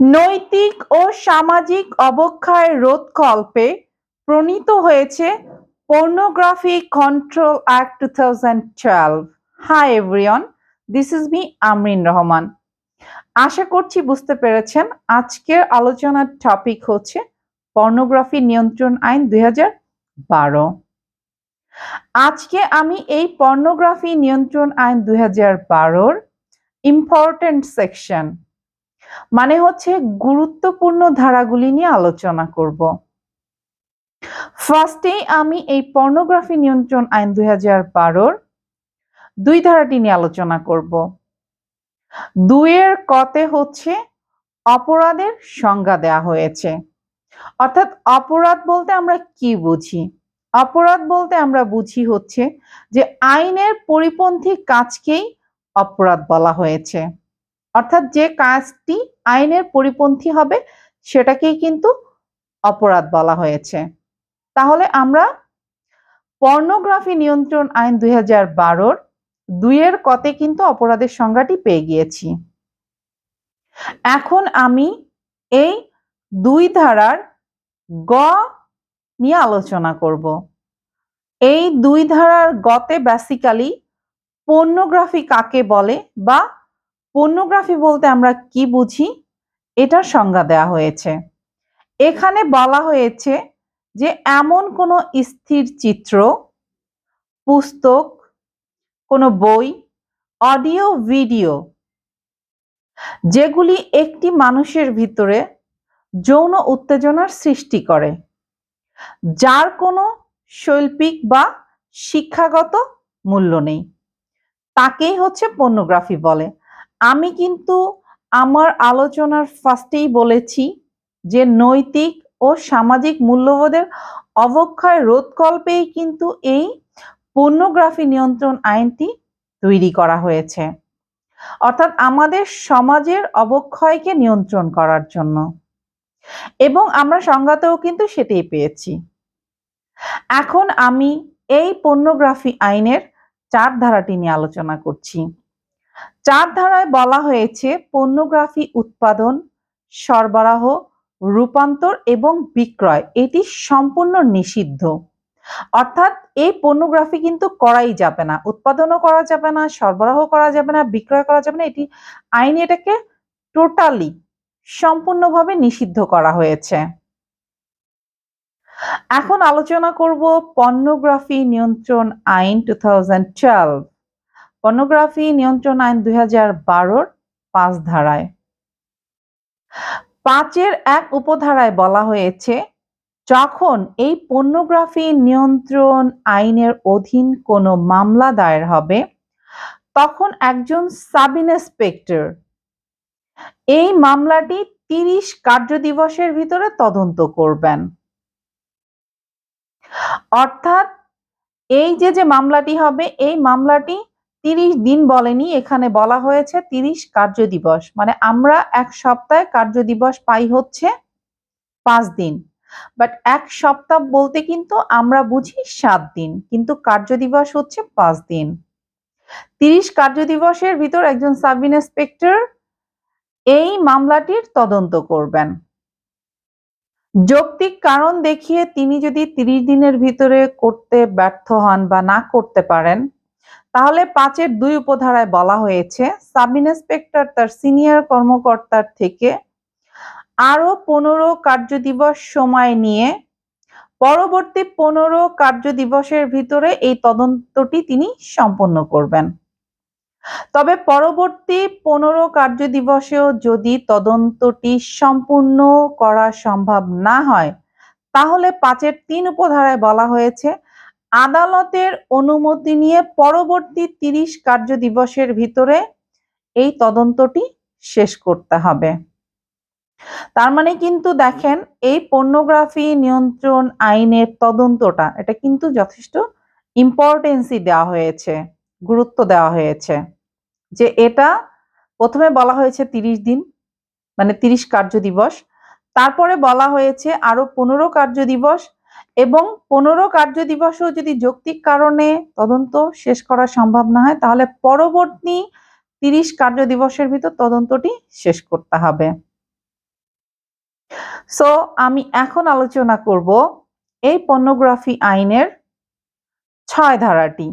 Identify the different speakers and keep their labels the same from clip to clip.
Speaker 1: নৈতিক ও সামাজিক অবক্ষয় রোধকল্পে প্রণীত হয়েছে pornography control act two thousand twelve hi everyone this is me Amrin Rahman আশা করছি বুঝতে পেরেছেন, আজকের আলোচনার টপিক হচ্ছে পর্নোগ্রাফি নিয়ন্ত্রণ আইন দুই বারো আজকে আমি এই পর্নোগ্রাফি নিয়ন্ত্রণ আইন দুই হাজার বারোর ইম্পর্টেন্ট সেকশন মানে হচ্ছে গুরুত্বপূর্ণ ধারাগুলি নিয়ে আলোচনা করব। ফার্স্টেই আমি এই পর্নোগ্রাফি নিয়ন্ত্রণ আইন দুই হাজার বারোর দুই ধারাটি নিয়ে আলোচনা করব। দুইয়ের কতে হচ্ছে অপরাধের সংজ্ঞা দেয়া হয়েছে। অর্থাৎ অপরাধ বলতে আমরা কি বুঝি? অপরাধ বলতে আমরা বুঝি হচ্ছে যে আইনের পরিপন্থী কাজকেই অপরাধ বলা হয়েছে। অর্থাৎ যে কাজটি আইনের পরিপন্থী হবে, সেটাকেই কিন্তু অপরাধ বলা হয়েছে। তাহলে আমরা পর্নোগ্রাফি নিয়ন্ত্রণ আইন দুই হাজার বারোর দুইয়ের কতে কিন্তু অপরাধের সংজ্ঞাটি পেয়ে গিয়েছি। এখন আমি এই দুই ধারার গ নিয়ে আলোচনা করব। এই দুই ধারার গতে বেসিক্যালি পর্নোগ্রাফি কাকে বলে বা পর্নোগ্রাফি বলতে আমরা কি বুঝি? এটার সংজ্ঞা দেওয়া হয়েছে। এখানে বলা হয়েছে যে এমন কোনো স্থির চিত্র, পুস্তক, কোনো বই, অডিও, ভিডিও, যেগুলি একটি মানুষের ভিতরে যৌন উত্তেজনার সৃষ্টি করে, যার কোনো শৈল্পিক বা শিক্ষাগত মূল্য নেই। তাকেই হচ্ছে পর্নোগ্রাফি বলে। আমি কিন্তু আমার আলোচনার ফার্স্টেই বলেছি যে নৈতিক ও সামাজিক মূল্যবোধের অবক্ষয় রোধকল্পেই কিন্তু এই পর্নোগ্রাফি নিয়ন্ত্রণ আইনটি তৈরি করা হয়েছে। অর্থাৎ আমাদের সমাজের অবক্ষয়কে নিয়ন্ত্রণ করার জন্য। এবং আমরা সংজ্ঞাতেও কিন্তু সেটাই পেয়েছি। এখন আমি এই পর্নোগ্রাফি আইনের চার ধারাটি নিয়ে আলোচনা করছি। চার ধারায় বলা হয়েছে পর্নোগ্রাফি উৎপাদন, সরবরাহ, রূপান্তর এবং বিক্রয়। এটি সম্পূর্ণ নিষিদ্ধ। অর্থাৎ এই পর্নোগ্রাফি কিন্তু করাই যাবে না। উৎপাদনও করা যাবে না সরবরাহ করা যাবে না, বিক্রয় করা যাবে না। এটি আইনে এটাকে টোটালি সম্পূর্ণভাবে নিষিদ্ধ করা হয়েছে। এখন আলোচনা করব পর্নোগ্রাফি নিয়ন্ত্রণ আইন টু থাউজেন্ড টুয়েলভ। পর্নোগ্রাফি নিয়ন্ত্রণ আইন দুই হাজার বারোর পাঁচ ধারায়। পাঁচের এক উপধারায় বলা হয়েছে, যখন এই পর্নোগ্রাফি নিয়ন্ত্রণ আইনের অধীন কোনো মামলা দায়ের হবে, তখন একজন সাব ইন্সপেক্টর এই মামলাটি তিরিশ কার্যদিবসের ভিতরে তদন্ত করবেন। অর্থাৎ এই যে যে মামলাটি হবে, এই মামলাটি তিরিশ দিন বলেনি, এখানে বলা হয়েছে তিরিশ কার্য দিবস। মানে আমরা এক সপ্তাহে কার্য দিবস পাই হচ্ছে পাঁচ দিন। বাট এক সপ্তাহ বলতে কিন্তু আমরা বুঝি সাত দিন, কিন্তু কার্য দিবস হচ্ছে পাঁচ দিন। তিরিশ কার্য দিবসের ভিতর একজন সাব ইন্সপেক্টর এই মামলাটির তদন্ত করবেন। যৌক্তিক কারণ দেখিয়ে তিনি যদি তিরিশ দিনের ভিতরে করতে ব্যর্থ হন বা না করতে পারেন তাহলে পাঁচের দুই উপধারায় বলা হয়েছে সাব ইন্সপেক্টর তার সিনিয়র কর্মকর্তার থেকে আরও পনেরো কার্যদিবস সময় নিয়ে পরবর্তী পনেরো কার্যদিবসের ভিতরে এই তদন্তটি তিনি সম্পন্ন করবেন। তবে পরবর্তী পনেরো কার্যদিবসেও যদি তদন্তটি সম্পূর্ণ করা সম্ভব না হয়, তাহলে পাঁচের তিন উপধারায় বলা হয়েছে আদালতের অনুমতি নিয়ে পরবর্তী তিরিশ কার্য দিবসের ভিতরে এই তদন্তটি শেষ করতে হবে। তার মানে কিন্তু দেখেন, এই পর্নোগ্রাফি নিয়ন্ত্রণ আইনের তদন্তটা, এটা কিন্তু যথেষ্ট ইম্পর্টেন্সি দেওয়া হয়েছে, গুরুত্ব দেওয়া হয়েছে। যে এটা প্রথমে বলা হয়েছে তিরিশ দিন মানে তিরিশ কার্য দিবস, তারপরে বলা হয়েছে আরও পনেরো কার্য দিবস এবং পনেরো কার্য দিবসও যদি যৌক্তিক কারণে তদন্ত শেষ করা সম্ভব না হয়, তাহলে পরবর্তী তিরিশ কার্য দিবসের ভিতর তদন্তটি শেষ করতে হবে। সো আমি এখন আলোচনা করব এই পর্নোগ্রাফি আইনের ছয় ধারাটি।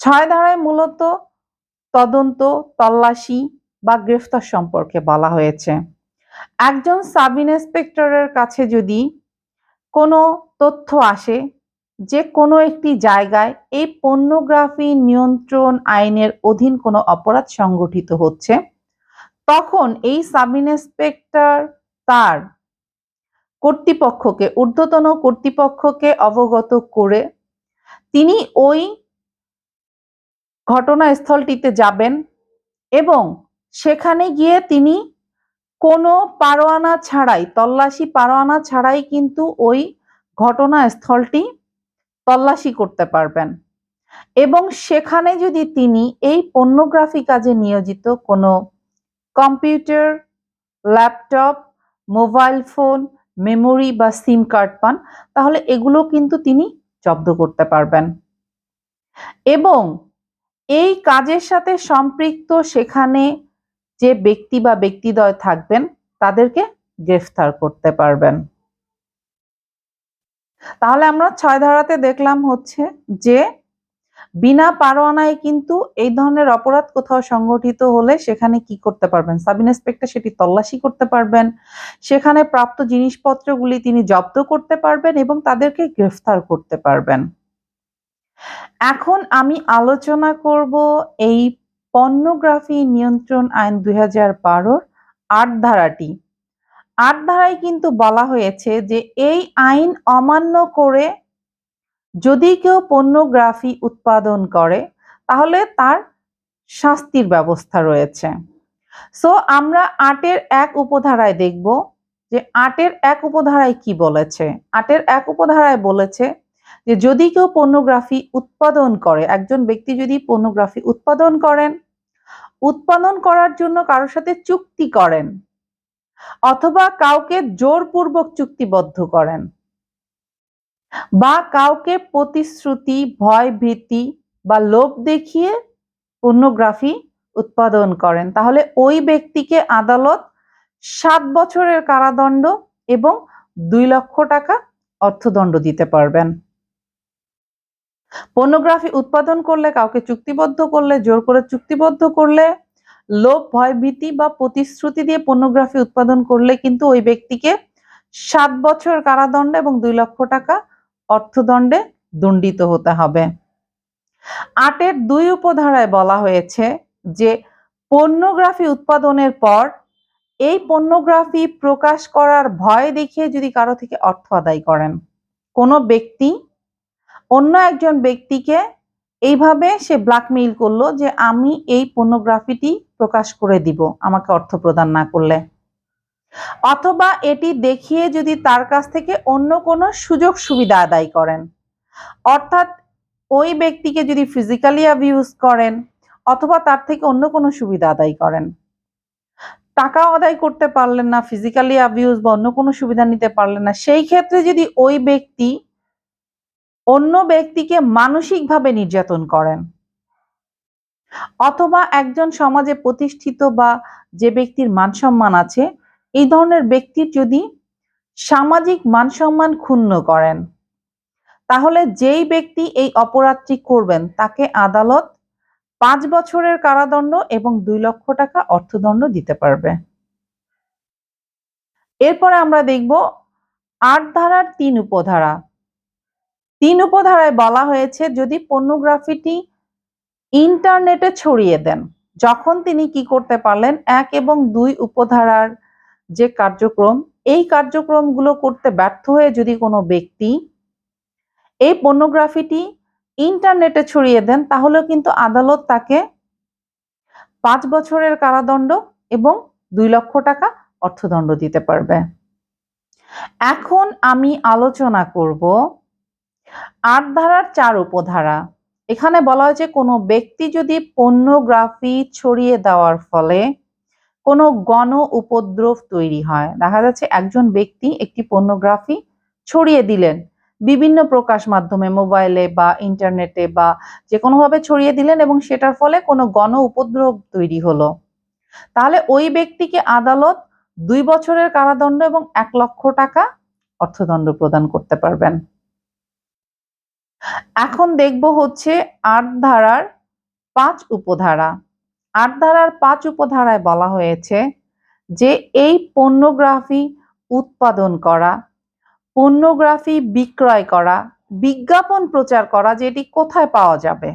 Speaker 1: ছয় ধারায় মূলত তদন্ত, তল্লাশি বা গ্রেফতার সম্পর্কে বলা হয়েছে। একজন সাব ইন্সপেক্টরের কাছে যদি কোনো তথ্য আসে যে কোনো একটি জায়গায় এই পর্নোগ্রাফি নিয়ন্ত্রণ আইনের অধীন কোনো অপরাধ সংগঠিত হচ্ছে, তখন এই সাব ইন্সপেক্টর তার কর্তৃপক্ষকে, ঊর্ধ্বতন কর্তৃপক্ষকে অবগত করে তিনি ওই ঘটনাস্থলটিতে যাবেন এবং সেখানে গিয়ে তিনি কোনো পারোয়ানা ছাড়াই, তল্লাশি পারোয়ানা ছাড়াই কিন্তু ওই ঘটনাস্থলটি তল্লাশি করতে পারবেন। এবং সেখানে যদি তিনি এই পর্নোগ্রাফি কাজে নিয়োজিত কোনো computer, laptop, mobile phone, memory বা সিম কার্ড পান, তাহলে এগুলো কিন্তু তিনি জব্দ করতে পারবেন। এবং এই কাজের সাথে সম্পৃক্ত সেখানে যে ব্যক্তি বা ব্যক্তিদ্বয় থাকবেন, তাদেরকে গ্রেফতার করতে পারবেন। তাহলে আমরা ছয় ধারাতে দেখলাম হচ্ছে যে, বিনা পারোয়ানায় কিন্তু এই ধরনের অপরাধ কোথাও সংগঠিত হলে সেখানে কি করতে পারবেন? সাব ইন্সপেক্টর সেটি তল্লাশি করতে পারবেন। সেখানে প্রাপ্ত জিনিসপত্রগুলি তিনি জব্দ করতে পারবেন এবং তাদেরকে গ্রেফতার করতে পারবেন। এখন আমি আলোচনা করব এই পর্নোগ্রাফি নিয়ন্ত্রণ আইন দুই হাজার বারোর আট ধারাটি। আট ধারায় কিন্তু বলা হয়েছে যে এই আইন অমান্য করে যদি কেউ পর্নোগ্রাফি উৎপাদন করে, তাহলে তার শাস্তির ব্যবস্থা রয়েছে। সো আমরা আটের এক উপধারায় দেখব যে আটের এক উপধারায় কি বলেছে? আটের এক উপধারায় বলেছে যে যদি কেউ পর্নোগ্রাফি উৎপাদন করে, একজন ব্যক্তি যদি পর্নোগ্রাফি উৎপাদন করেন, উৎপাদন করার জন্য কারোর সাথে চুক্তি করেন, অথবা কাউকে জোরপূর্বক চুক্তিবদ্ধ করেন, বা কাউকে প্রতিশ্রুতি ভয় ভীতি বা লোভ দেখিয়ে পর্নোগ্রাফি উৎপাদন করেন, তাহলে ওই ব্যক্তিকে আদালত সাত বছরের কারাদণ্ড এবং দুই লক্ষ টাকা অর্থদণ্ড দিতে পারবেন। পর্নোগ্রাফি উৎপাদন করলে কাউকে চুক্তিবদ্ধ করলে, জোর করে চুক্তিবদ্ধ করলে, লোভ, ভয়, ভীতি বা প্রতিশ্রুতি দিয়ে পর্নোগ্রাফি উৎপাদন করলে কিন্তু ওই ব্যক্তিকে সাত বছর কারাদণ্ড এবং দুই লক্ষ টাকা অর্থদণ্ডে দণ্ডিত হতে হবে। আটের দুই উপধারায় বলা হয়েছে যে, পর্নোগ্রাফি উৎপাদনের পর এই পর্নোগ্রাফি প্রকাশ করার ভয় দেখিয়ে যদি কারও থেকে অর্থ আদায় করেন, কোনো ব্যক্তি অন্য একজন ব্যক্তিকে এইভাবে সে ব্ল্যাকমেইল করল যে আমি এই পর্নোগ্রাফিটি প্রকাশ করে দিব, আমাকে অর্থ প্রদান না করলে। অথবা এটি দেখিয়ে যদি তার কাছ থেকে অন্য কোনো সুযোগ সুবিধা আদায় করেন। অর্থাৎ ওই ব্যক্তিকে যদি ফিজিক্যালি অ্যাবিউজ করেন, অথবা তার থেকে অন্য কোনো সুবিধা আদায় করেন। টাকা আদায় করতে পারলেন না ফিজিক্যালি অ্যাবিউজ বা অন্য কোনো সুবিধা নিতে পারলেন না, সেই ক্ষেত্রে যদি ওই ব্যক্তি অন্য ব্যক্তিকে মানসিকভাবে নির্যাতন করেন। অথবা একজন সমাজে প্রতিষ্ঠিত বা যে ব্যক্তির মান সম্মান আছে, এই ধরনের ব্যক্তির যদি সামাজিক মানসম্মান ক্ষুণ্ণ করেন, তাহলে যেই ব্যক্তি এই অপরাধটি করবেন, তাকে আদালত পাঁচ বছরের কারাদণ্ড এবং দুই লক্ষ টাকা অর্থদণ্ড দিতে পারবে। এরপরে আমরা দেখব আট ধারার তিন উপধারা। তিন উপধারায় বলা হয়েছে, যদি পর্নোগ্রাফিটি ইন্টারনেটে ছড়িয়ে দেন, যখন তিনি কি করতে পারলেন? এক এবং দুই উপধারার যে কার্যক্রম, এই কার্যক্রমগুলো করতে ব্যর্থ হয়ে যদি কোনো ব্যক্তি এই পর্নোগ্রাফিটি ইন্টারনেটে ছড়িয়ে দেন, তাহলেও কিন্তু আদালত তাকে পাঁচ বছরের কারাদণ্ড এবং দুই লক্ষ টাকা অর্থদণ্ড দিতে পারবে। এখন আমি আলোচনা করব আট ধারার চার উপধারা। এখানে বলা হয়েছে, কোনো ব্যক্তি যদি পর্নোগ্রাফি ছড়িয়ে দেওয়ার ফলে কোনো গণ উপদ্রব তৈরি হয়। দেখা যাচ্ছে, একজন ব্যক্তি একটি পর্নোগ্রাফি ছড়িয়ে দিলেন। বিভিন্ন প্রকাশ মাধ্যমে, মোবাইলে বা ইন্টারনেটে বা যে কোনোভাবে ছড়িয়ে দিলেন এবং সেটার ফলে কোনো গণ উপদ্রব তৈরি হলো। তাহলে ওই ব্যক্তিকে আদালত দুই বছরের কারাদণ্ড এবং এক লক্ষ টাকা অর্থদণ্ড প্রদান করতে পারবেন। এখন দেখব হচ্ছে আট ধারার পাঁচ উপধারা। আট ধারার পাঁচ উপধারায় বলা হয়েছে যে এই পণ্যগ্রাফি উৎপাদন করা, পণ্যগ্রাফি বিক্রয় করা, বিজ্ঞাপন প্রচার করা যেটি কোথায় পাওয়া যাবে।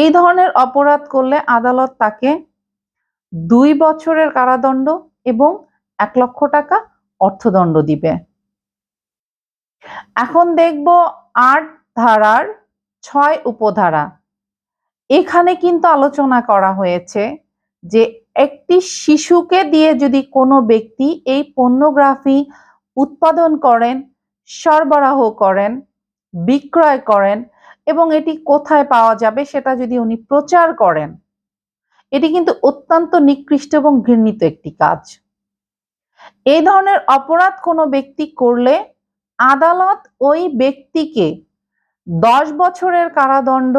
Speaker 1: এই ধরনের অপরাধ করলে আদালত তাকে দুই বছরের কারাদণ্ড এবং এক লক্ষ টাকা অর্থদণ্ড দিবে। এখন দেখব আট ধারার ছয় উপধারা। এখানে কিন্তু আলোচনা করা হয়েছে যে একটি শিশুকে দিয়ে যদি কোনো ব্যক্তি এই পণ্যগ্রাফি উৎপাদন করেন, সরবরাহ করেন, বিক্রয় করেন এবং এটি কোথায় পাওয়া যাবে সেটা যদি উনি প্রচার করেন, এটি কিন্তু অত্যন্ত নিকৃষ্ট এবং ঘৃণিত একটি কাজ। এই ধরনের অপরাধ কোনো ব্যক্তি করলে আদালত ওই ব্যক্তিকে দশ বছরের কারাদণ্ড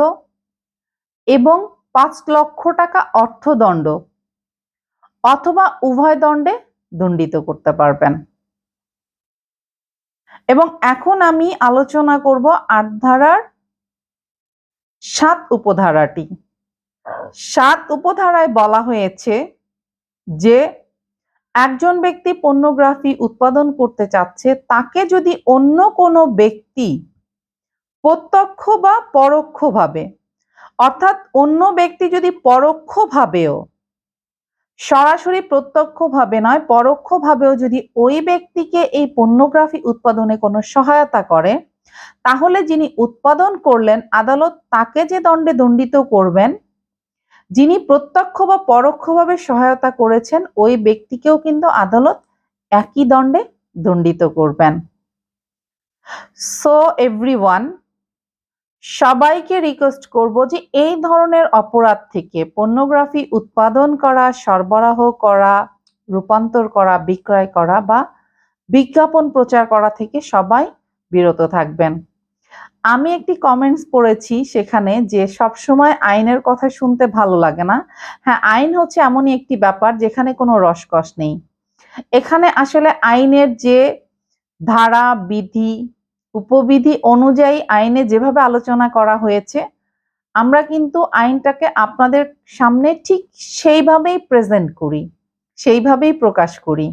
Speaker 1: এবং পাঁচ লক্ষ টাকা অর্থদণ্ড অথবা উভয় দণ্ডে দণ্ডিত করতে পারবেন। এবং এখন আমি আলোচনা করব আট ধারার সাত উপধারাটি। সাত উপধারায় বলা হয়েছে যে একজন ব্যক্তি পণ্যগ্রাফি উৎপাদন করতে চাচ্ছে, তাকে যদি অন্য কোনো ব্যক্তি প্রত্যক্ষ বা পরোক্ষভাবে, অর্থাৎ অন্য ব্যক্তি যদি পরোক্ষভাবেও, সরাসরি প্রত্যক্ষভাবে নয়, পরোক্ষভাবেও যদি ওই ব্যক্তিকে এই পণ্যগ্রাফি উৎপাদনে কোনো সহায়তা করে, তাহলে যিনি উৎপাদন করলেন, আদালত তাকে যে দণ্ডে দণ্ডিত করবেন যিনি প্রত্যক্ষ বা পরোক্ষভাবে সহায়তা করেছেন, ওই ব্যক্তিকেও কিন্তু আদালত একই দণ্ডে দণ্ডিত করবেন। সো এভরিওয়ান সবাইকে রিকোয়েস্ট করব যে এই ধরনের অপরাধ থেকে পর্নোগ্রাফি উৎপাদন করা, সরবরাহ করা, রূপান্তর করা, বিক্রয় করা বা বিজ্ঞাপন প্রচার করা থেকে সবাই বিরত থাকবেন। আমি একটি কমেন্টস পড়েছি সেখানে যে সবসময় আইনের কথা শুনতে ভালো লাগে না। হ্যাঁ আইন হচ্ছে এমনই একটি ব্যাপার যেখানে কোনো রসকস নেই। এখানে আসলে আইনের যে ধারা, বিধি, উপবিধি অনুযায়ী আইনে যেভাবে আলোচনা করা হয়েছে, আমরা কিন্তু আইনটাকে আপনাদের সামনে ঠিক সেইভাবেই প্রেজেন্ট করি, সেইভাবেই প্রকাশ করি।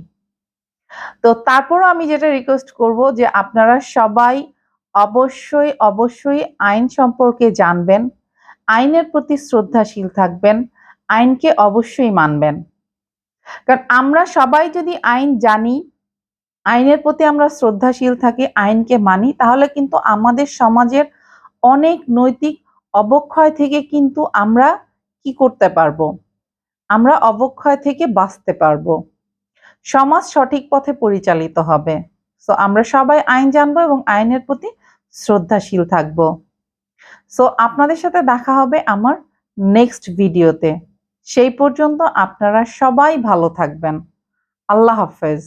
Speaker 1: তো তারপরও আমি যেটা রিকোয়েস্ট করব যে আপনারা সবাই অবশ্যই অবশ্যই আইন সম্পর্কে জানবেন, আইনের প্রতি শ্রদ্ধাশীল থাকবেন, আইনকে অবশ্যই মানবেন। কারণ আমরা সবাই যদি আইন জানি, আইনের প্রতি আমরা শ্রদ্ধাশীল থাকি, আইনকে মানি, তাহলে কিন্তু আমাদের সমাজের অনেক নৈতিক অবক্ষয় থেকে কিন্তু আমরা কি করতে পারব? আমরা অবক্ষয় থেকে বাঁচতে পারব। সমাজ সঠিক পথে পরিচালিত হবে। সো আমরা সবাই আইন জানব এবং আইনের প্রতি শ্রদ্ধাশীল থাকব। সো আপনাদের সাথে দেখা হবে আমার নেক্সট ভিডিওতে সেই পর্যন্ত আপনারা সবাই ভালো থাকবেন। আল্লাহ হাফেজ।